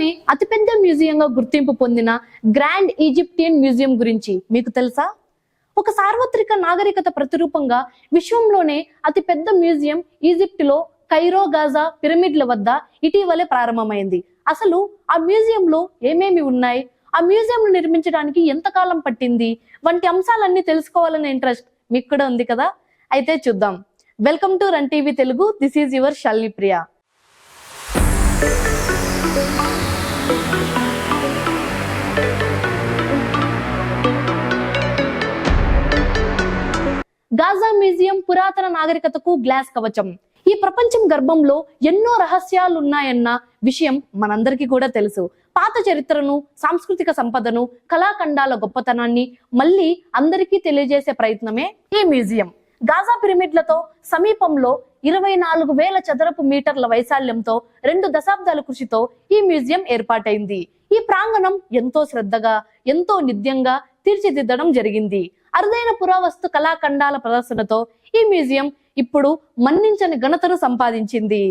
ప్రపంచంలోనే అతిపెద్ద మ్యూజియంగా గుర్తింపు పొందిన గ్రాండ్ ఈజిప్టియన్ మ్యూజియం గురించి మీకు తెలుసా? ఒక సార్వత్రిక నాగరికత ప్రతిరూపంగా విశ్వంలోనే అతిపెద్ద మ్యూజియం ఈజిప్టులో కైరో గాజా పిరమిడ్ల వద్ద ఇటీవలే ప్రారంభమైంది. అసలు ఆ మ్యూజియంలో ఏమేమి ఉన్నాయి? ఆ మ్యూజియం నిర్మించడానికి ఎంతకాలం పట్టింది? వంటి అంశాలన్నీ తెలుసుకోవాలనే ఇంట్రెస్ట్ మీకు కూడా ఉంది కదా? అయితే చూద్దాం. Welcome to Run TV Telugu. This is your Shalli Priya. Gaza museum పురాతన నాగరికతకు గ్లాస్ కవచం. ఈ ప్రపంచం గర్భంలో ఎన్నో రహస్యాలు ఉన్నాయన్న విషయం మనందరికీ కూడా తెలుసు. పాత చరిత్రను సాంస్కృతిక సంపదను కళాఖండాల గొప్పతనాన్ని మళ్ళీ అందరికీ తెలియజేసే ప్రయత్నమే ఈ మ్యూజియం. గాజా పిరమిడ్లతో సమీపంలో ఇరవై నాలుగు వేల చదరపు మీటర్ల వైశాల్యంతో రెండు దశాబ్దాల కృషితో ఈ మ్యూజియం ఏర్పాటైంది. ఈ ప్రాంగణం ఎంతో శ్రద్ధగా ఎంతో నిత్యంగా తీర్చిదిద్దడం జరిగింది. అరుదైన పురావస్తు కళాఖండాల ప్రదర్శనతో ఈ మ్యూజియం ఇప్పుడు మన్నించని ఘనతను సంపాదించింది.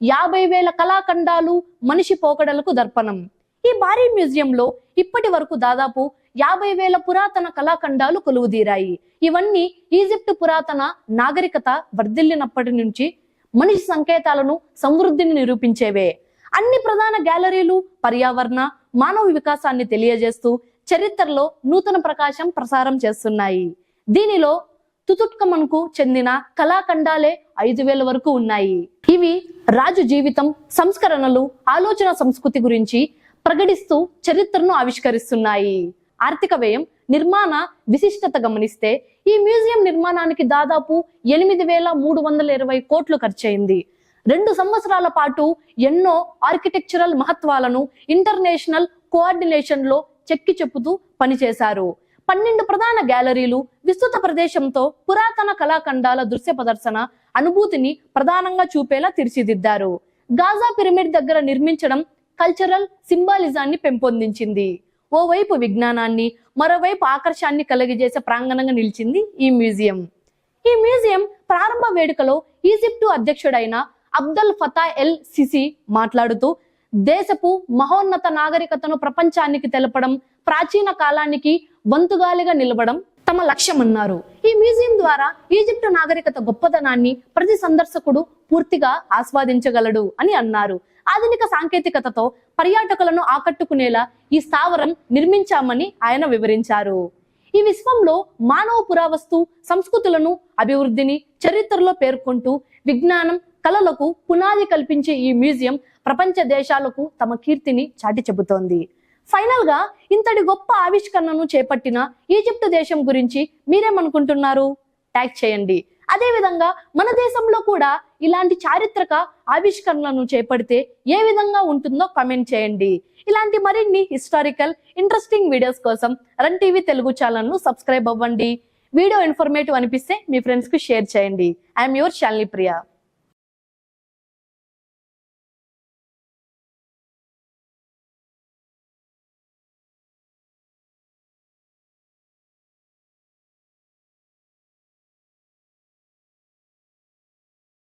యాభై వేల కళాఖండాలు మనిషి పోకడలకు దర్పణం. ఈ భారీ మ్యూజియంలో ఇప్పటి వరకు దాదాపు యాభై వేల పురాతన కళాఖండాలు కొలువుదీరాయి. ఇవన్నీ ఈజిప్ట్ పురాతన నాగరికత వర్ధిల్లినప్పటి నుంచి మనిషి సంకేతాలను సమృద్ధిని నిరూపించేవే. అన్ని ప్రధాన గ్యాలరీలు పర్యావరణ మానవ వికాసాన్ని తెలియజేస్తూ చరిత్రలో నూతన ప్రకాశం ప్రసారం చేస్తున్నాయి. దీనిలో తుతుట్కమన్కు చెందిన కళాఖండాలే ఐదు వేల వరకు ఉన్నాయి. ఇవి రాజు జీవితం సంస్కరణలు ఆలోచన సంస్కృతి గురించి ప్రకటిస్తూ చరిత్రను ఆవిష్కరిస్తున్నాయి. ఆర్థిక వ్యయం నిర్మాణ విశిష్టత గమనిస్తే ఈ మ్యూజియం నిర్మాణానికి దాదాపు ఎనిమిది వేల మూడు వందల ఇరవై కోట్లు ఖర్చయింది. రెండు సంవత్సరాల పాటు ఎన్నో ఆర్కిటెక్చరల్ మహత్వాలను ఇంటర్నేషనల్ కోఆర్డినేషన్లో చెక్కి చెప్పుతూ పనిచేశారు. పన్నెండు ప్రధాన గ్యాలరీలు విస్తృత ప్రదేశంతో పురాతన కళాఖండాల దృశ్య ప్రదర్శన అనుభూతిని ప్రధానంగా చూపేలా తీర్చిదిద్దారు. గాజా పిరమిడ్ దగ్గర నిర్మించడం కల్చరల్ సింబాలిజాన్ని పెంపొందించింది. ఓవైపు విజ్ఞానాన్ని మరోవైపు ఆకర్షాన్ని కలిగజేసే ప్రాంగణంగా నిలిచింది ఈ మ్యూజియం. ఈ మ్యూజియం ప్రారంభ వేడుకలో ఈజిప్టు అధ్యక్షుడైన అబ్దల్ ఫతా ఎల్ సిసి మాట్లాడుతూ దేశపు మహోన్నత నాగరికతను ప్రపంచానికి తెలపడం ప్రాచీన కాలానికి వంతుగాలిగా నిలవడం తమ లక్ష్యమన్నారు. ఈ మ్యూజియం ద్వారా ఈజిప్టు నాగరికత గొప్పతనాన్ని ప్రతి సందర్శకుడు పూర్తిగా ఆస్వాదించగలడు అని అన్నారు. ఆధునిక సాంకేతికతతో పర్యాటకులను ఆకట్టుకునేలా ఈ స్థావరం నిర్మించామని ఆయన వివరించారు. ఈ విశ్వంలో మానవ పురావస్తు సంస్కృతులను అభివృద్ధిని చరిత్రలో పేర్కొంటూ విజ్ఞానం కళలకు పునాది కల్పించే ఈ మ్యూజియం ప్రపంచ దేశాలకు తమ కీర్తిని చాటి చెబుతోంది. ఫైనల్గా ఇంతటి గొప్ప ఆవిష్కరణను చేపట్టిన ఈజిప్ట్ దేశం గురించి మీరేమనుకుంటున్నారు? ట్యాగ్ చేయండి. అదేవిధంగా మన దేశంలో కూడా ఇలాంటి చారిత్రక ఆవిష్కరణలను చేపడితే ఏ విధంగా ఉంటుందో కామెంట్ చేయండి. ఇలాంటి మరిన్ని హిస్టారికల్ ఇంట్రెస్టింగ్ వీడియోస్ కోసం రన్ టీవీ తెలుగు ఛానల్ను సబ్స్క్రైబ్ అవ్వండి. వీడియో ఇన్ఫర్మేటివ్ అనిపిస్తే మీ ఫ్రెండ్స్కి షేర్ చేయండి. I'm your Shalini Priya